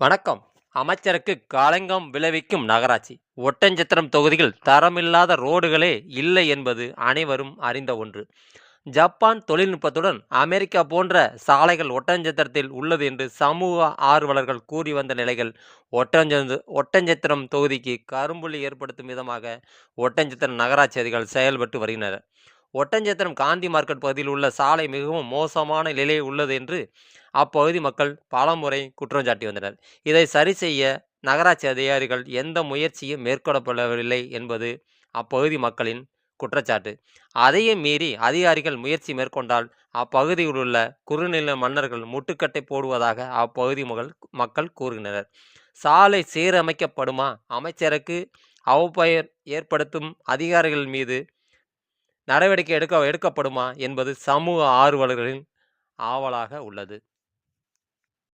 வணக்கம். அமைச்சருக்கு காலங்கம் விளைவிக்கும் நகராட்சி. ஒட்டஞ்சத்திரம் தொகுதியில் தரமில்லாத ரோடுகளே இல்லை என்பது அனைவரும் அறிந்த ஒன்று. ஜப்பான் தொழில்நுட்பத்துடன் அமெரிக்கா போன்ற சாலைகள் ஒட்டஞ்சத்திரத்தில் உள்ளது என்று சமூக ஆர்வலர்கள் கூறி வந்த நிலையில் ஒட்டஞ்சந்து ஒட்டஞ்சத்திரம் தொகுதிக்கு கரும்புள்ளி ஏற்படுத்தும் விதமாக ஒட்டஞ்சத்திரம் நகராட்சி அதிகாரிகள் செயல்பட்டு வருகின்றனர். ஒட்டஞ்சத்திரம் காந்தி மார்க்கெட் பகுதியில் உள்ள சாலை மிகவும் மோசமான நிலையில் உள்ளது என்று அப்பகுதி மக்கள் பலமுறை குற்றம் சாட்டி வந்தனர். இதை சரி செய்ய நகராட்சி அதிகாரிகள் எந்த முயற்சியும் மேற்கொள்ளப்படவில்லை என்பது அப்பகுதி மக்களின் குற்றச்சாட்டு. அதையும் மீறி அதிகாரிகள் முயற்சி மேற்கொண்டால் அப்பகுதியில் உள்ள குறுநில மன்னர்கள் முட்டுக்கட்டை போடுவதாக அப்பகுதி மகள் மக்கள் கூறுகின்றனர். சாலை சீரமைக்கப்படுமா? அமைச்சருக்கு அவப்பெயர் ஏற்படுத்தும் அதிகாரிகள் மீது நடவடிக்கை எடுக்க எடுக்கப்படுமா என்பது சமூக ஆர்வலர்களின் ஆவலாக உள்ளது.